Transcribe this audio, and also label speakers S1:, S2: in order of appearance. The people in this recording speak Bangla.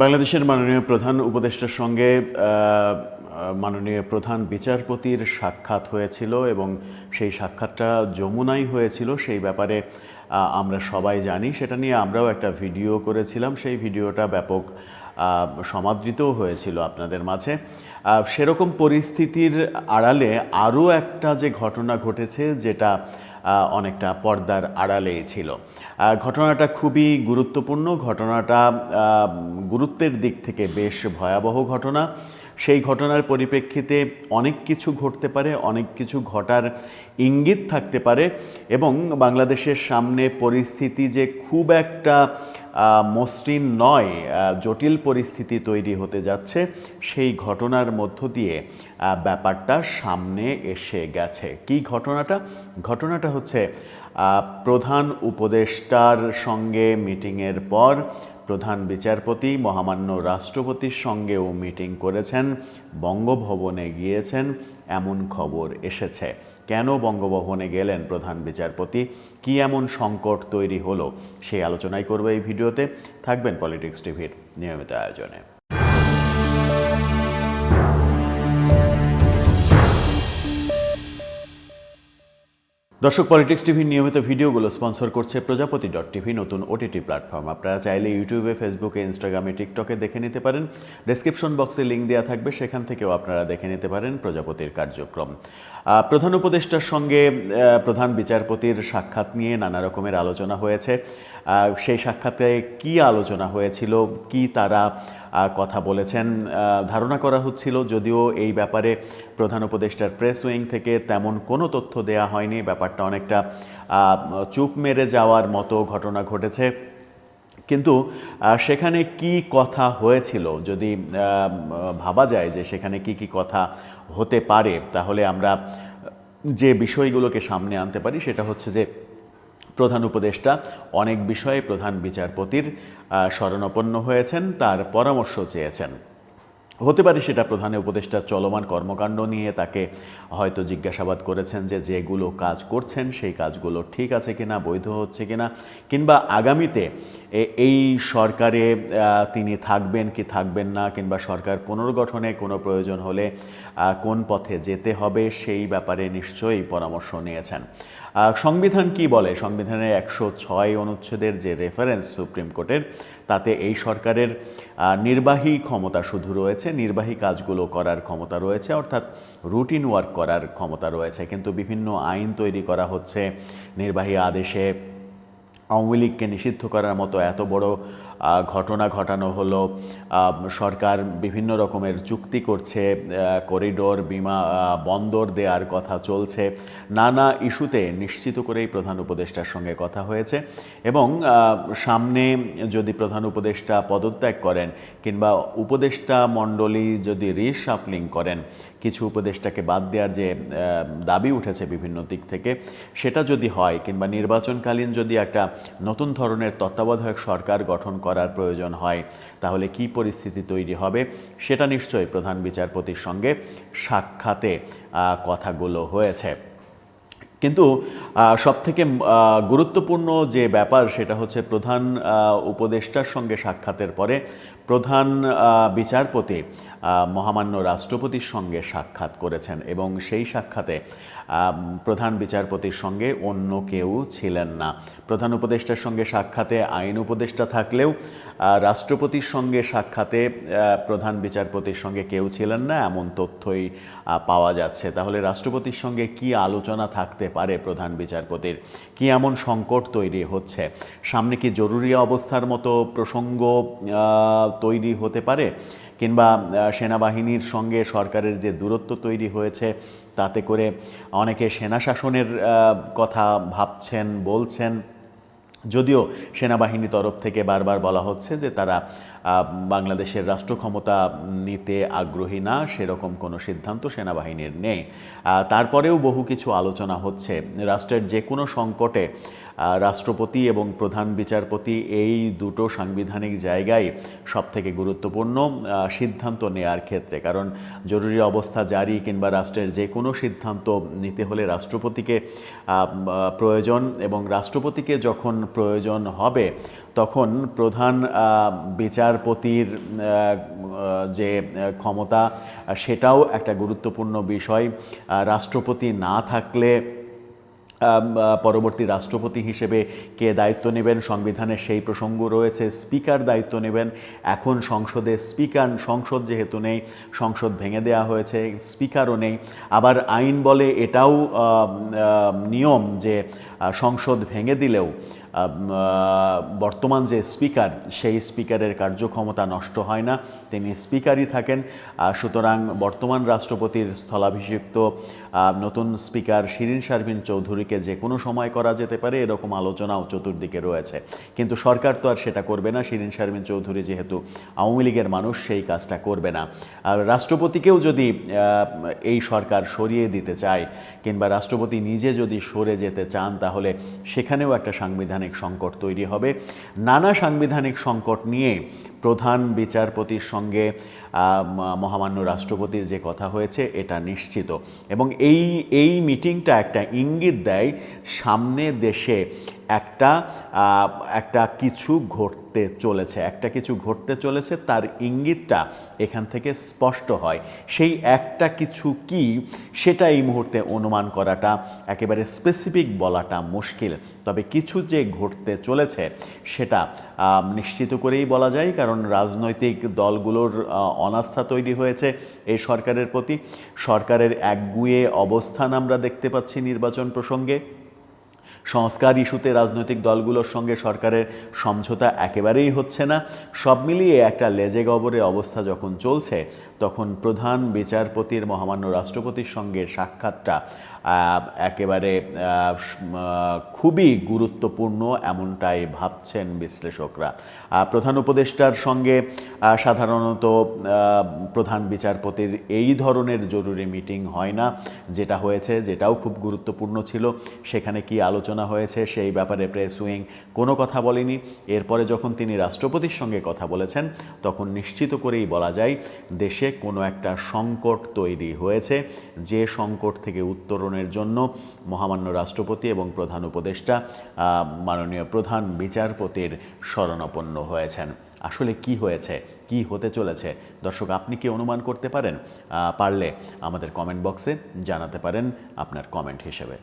S1: বাংলাদেশের মাননীয় প্রধান উপদেষ্টার সঙ্গে মাননীয় প্রধান বিচারপতির সাক্ষাৎ হয়েছিল এবং সেই সাক্ষাৎটা যমুনাই হয়েছিল। সেই ব্যাপারে আমরা সবাই জানি। সেটা নিয়ে আমরাও একটা ভিডিও করেছিলাম। সেই ভিডিওটা ব্যাপক সমাদৃতও হয়েছিল আপনাদের মাঝে। সেরকম পরিস্থিতির আড়ালে আরও একটা যে ঘটনা ঘটেছে, যেটা অনেকটা পর্দার আড়ালে ছিল। ঘটনাটা খুবই গুরুত্বপূর্ণ। ঘটনাটা গুরুত্বের দিক থেকে বেশ ভয়াবহ ঘটনা। সেই ঘটনার পরিপ্রেক্ষিতে অনেক কিছু ঘটতে পারে, অনেক কিছু ঘটার ইঙ্গিত থাকতে পারে এবং বাংলাদেশের সামনে পরিস্থিতি যে খুব একটা মসৃণ নয় জটিল পরিস্থিতি তৈরি হতে যাচ্ছে, সেই ঘটনার মধ্য দিয়ে ব্যাপারটা সামনে এসে গেছে। কি ঘটনাটা? ঘটনাটা হচ্ছে প্রধান উপদেষ্টার সঙ্গে মিটিংয়ের পর প্রধান বিচারপতি, মহামান্য রাষ্ট্রপতির সঙ্গেও মিটিং করেছেন, বঙ্গভবনে গিয়েছেন, এমন খবর এসেছে। কেন বঙ্গভবনে গেলেন প্রধান বিচারপতি? কি এমন সংকট তৈরি হলো? সেই আলোচনাই করবে এই ভিডিওতে। থাকবেন পলিটিক্স টিভির নিয়মিত আয়োজনে। দর্শক পলিটিক্স টিভির নিয়মিত ভিডিওগুলো স্পন্সর করছে প্রজাপতি ডট টিভি নতুন ওটিটি প্ল্যাটফর্ম আপনারা চাইলে ইউটিউবে ফেসবুকে ইনস্টাগ্রামে টিকটকে দেখে নিতে পারেন। ডেসক্রিপশন বক্সে লিঙ্ক দেওয়া থাকবে, সেখান থেকেও আপনারা দেখে নিতে পারেন প্রজাপতির কার্যক্রম। প্রধান উপদেষ্টার সঙ্গে প্রধান বিচারপতির সাক্ষাৎ নিয়ে নানা রকমের আলোচনা হয়েছে। সেই সাক্ষাতে কি আলোচনা হয়েছিল? কি তারা কথা বলেছেন? ধারণা করা হচ্ছিল যদিও এই ব্যাপারে প্রধান উপদেষ্টার প্রেস উইং থেকে তেমন কোনো তথ্য দেয়া হয়নি। ব্যাপারটা অনেকটা চুপ মেরে যাওয়ার মতো ঘটনা ঘটেছে। কিন্তু সেখানে কি কথা হয়েছিল? যদি ভাবা যায় যে সেখানে কি কি কথা হতে পারে, তাহলে আমরা যে বিষয়গুলোকে সামনে আনতে পারি সেটা হচ্ছে যে প্রধান উপদেষ্টা, অনেক বিষয়ে প্রধান বিচারপতির শরণাপন্ন হয়েছেন, তার পরামর্শ চেয়েছেন। হতে পারে সেটা প্রধান উপদেষ্টার চলমান কর্মকাণ্ড নিয়ে তাকে হয়তো জিজ্ঞাসাবাদ করেছেন যে যেগুলো কাজ করছেন, সেই কাজগুলো ঠিক আছে কিনা, বৈধ হচ্ছে কিনা, কিংবা আগামীতে এই সরকারে তিনি থাকবেন কি থাকবেন না, কিংবা সরকার পুনর্গঠনে কোনো প্রয়োজন হলে কোন পথে যেতে হবে, সেই ব্যাপারে নিশ্চয়ই পরামর্শ নিয়েছেন। সংবিধান কি বলে? সংবিধানের একশো ছয় অনুচ্ছেদের যে রেফারেন্স সুপ্রিম কোর্টের তাতে এই সরকারের নির্বাহী ক্ষমতা শুধু রয়েছে, নির্বাহী কাজগুলো করার ক্ষমতা রয়েছে, অর্থাৎ রুটিন ওয়ার্ক করার ক্ষমতা রয়েছে। কিন্তু বিভিন্ন আইন তৈরি করা হচ্ছে, নির্বাহী আদেশে আওয়ামী লীগকে নিষিদ্ধ করার মতো এত বড় ঘটনা ঘটানো হলো। সরকার বিভিন্ন রকমের চুক্তি করছে করিডোর, বিমা বন্দর দেওয়ার কথা চলছে। নানা ইস্যুতে নিশ্চিত করেই প্রধান উপদেষ্টার সঙ্গে কথা হয়েছে এবং সামনে যদি প্রধান উপদেষ্টা পদত্যাগ করেন কিংবা উপদেষ্টা মণ্ডলী যদি রিশাফলিং করেন কিছু উপদেষ্টাকে বাদ দেওয়ার যে দাবি উঠেছে বিভিন্ন দিক থেকে, সেটা যদি হয় কিংবা নির্বাচনকালীন যদি একটা নতুন ধরনের তত্ত্বাবধায়ক সরকার গঠন করার প্রয়োজন হয়, তাহলে কি পরিস্থিতি তৈরি হবে? সেটা নিশ্চয়ই প্রধান বিচারপতির সঙ্গে সাক্ষাতে কথাগুলো হয়েছে। কিন্তু সবথেকে গুরুত্বপূর্ণ যে ব্যাপার সেটা হচ্ছে প্রধান উপদেষ্টার সঙ্গে সাক্ষাতের পরে প্রধান বিচারপতি মহামান্য রাষ্ট্রপতির সঙ্গে সাক্ষাৎ করেছেন এবং সেই সাক্ষাতে প্রধান বিচারপতির সঙ্গে অন্য কেউ ছিলেন না। প্রধান উপদেষ্টার সঙ্গে সাক্ষাতে, আইন উপদেষ্টা থাকলেও রাষ্ট্রপতির সঙ্গে সাক্ষাতে প্রধান বিচারপতির সঙ্গে কেউ ছিলেন না, এমন তথ্যই পাওয়া যাচ্ছে। তাহলে রাষ্ট্রপতির সঙ্গে কি আলোচনা থাকতে পারে প্রধান বিচারপতির? কি এমন সংকট তৈরি হচ্ছে? সামনে কি জরুরি অবস্থার মতো প্রসঙ্গ তৈরি হতে পারে? কিংবা সেনাবাহিনীর সঙ্গে সরকারের যে দূরত্ব তৈরি হয়েছে, তাতে করে অনেকে সেনা শাসনের কথা ভাবছেন, বলছেন। যদিও সেনাবাহিনী তরফ থেকে বারবার বলা হচ্ছে যে তারা বাংলাদেশের রাষ্ট্র ক্ষমতা নিতে আগ্রহী না, সেরকম কোনো সিদ্ধান্ত সেনাবাহিনীর নেই। তারপরেও বহু কিছু আলোচনা হচ্ছে। রাষ্ট্রের যে কোনো সংকটে রাষ্ট্রপতি এবং প্রধান বিচারপতি এই দুটো সাংবিধানিক জায়গায় সব থেকে গুরুত্বপূর্ণ সিদ্ধান্ত নেয়ার ক্ষেত্রে। কারণ জরুরি অবস্থা জারি কিংবা রাষ্ট্রের যে কোনো সিদ্ধান্ত নিতে হলে রাষ্ট্রপতিকে প্রয়োজন এবং রাষ্ট্রপতিকে যখন প্রয়োজন হবে তখন প্রধান বিচারপতির যে ক্ষমতা, সেটাও একটা গুরুত্বপূর্ণ বিষয়। রাষ্ট্রপতি না থাকলে পরবর্তী রাষ্ট্রপতি হিসেবে কে দায়িত্ব নেবেন? সংবিধানের সেই প্রসঙ্গ রয়েছে, স্পিকার দায়িত্ব নেবেন। এখন সংসদে স্পিকার, সংসদ যেহেতু নেই, সংসদ ভেঙে দেওয়া হয়েছে, স্পিকারও নেই। আবার আইন বলে এটাও নিয়ম যে সংসদ ভেঙে দিলেও বর্তমান যে স্পিকার, সেই স্পিকারের কার্যক্ষমতা নষ্ট হয় না। তিনি স্পিকারই থাকেন। সুতরাং বর্তমান রাষ্ট্রপতির স্থলাভিষিক্ত নতুন স্পিকার শিরিন শারমিন চৌধুরীকে যে কোনো সময় করা যেতে পারে, এরকম আলোচনাও চতুর্দিকে রয়েছে। কিন্তু সরকার তো আর সেটা করবে না। শিরিন শারমিন চৌধুরী যেহেতু আওয়ামী লীগের মানুষ, সেই কাজটা করবে না। আর রাষ্ট্রপতিকেও যদি এই সরকার সরিয়ে দিতে চায়, কিংবা রাষ্ট্রপতি নিজে যদি সরে যেতে চান, তাহলে সেখানেও একটা সাংবিধানিক সংকট তৈরি হবে। নানা সাংবিধানিক সংকট নিয়ে প্রধান বিচারপতির সঙ্গে মহামান্য রাষ্ট্রপতির যে কথা হয়েছে, এটা নিশ্চিত। এবং এই এই মিটিংটা একটা ইঙ্গিত দেয়, সামনে দেশে একটা একটা কিছু ঘটতে চলেছে। একটা কিছু ঘটতে চলেছে, তার ইঙ্গিতটা এখান থেকে স্পষ্ট হয়। সেই একটা কিছু কি, সেটা এই মুহূর্তে অনুমান করাটা একেবারে স্পেসিফিক বলাটা মুশকিল। তবে কিছু যে ঘটতে চলেছে, সেটা নিশ্চিত করেই বলা যায়। কারণ রাজনৈতিক দলগুলোর অনাস্থা তৈরি হয়েছে এই সরকারের প্রতি। সরকারের একগুয়ে অবস্থান আমরা দেখতে পাচ্ছি নির্বাচন প্রসঙ্গে। সংস্কার ইস্যুতে রাজনৈতিক দলগুলোর সঙ্গে সরকারের সমঝোতা একেবারেই হচ্ছে না। সব মিলিয়ে একটা লেজে গবরে অবস্থা যখন চলছে, তখন প্রধান বিচারপতির, মহামান্য রাষ্ট্রপতির সঙ্গে সাক্ষাৎটা একেবারে খুবই গুরুত্বপূর্ণ এমনটাই ভাবছেন বিশ্লেষকরা। প্রধান উপদেষ্টার সঙ্গে সাধারণত প্রধান বিচারপতির এই ধরনের জরুরি মিটিং হয় না। যেটা হয়েছে, যেটাও খুব গুরুত্বপূর্ণ ছিল, সেখানে কি আলোচনা হয়েছে সেই ব্যাপারে প্রেস উইং কোনো কথা বলেনি। এরপরে যখন তিনি রাষ্ট্রপতির সঙ্গে কথা বলেছেন, তখন নিশ্চিত করেই বলা যায়, দেশে কোনো একটা সংকট তৈরি হয়েছে। যে সংকট থেকে উত্তরণের জন্য মহামান্য রাষ্ট্রপতি এবং প্রধান উপদেষ্টা মাননীয় প্রধান বিচারপতির শরণাপন্ন হয়েছেন। আসলে কি হয়েছে? কি হতে চলেছে? দর্শক, আপনি কি অনুমান করতে পারেন? পারলে আমাদের কমেন্ট বক্সে জানাতে পারেন আপনার কমেন্ট হিসেবে।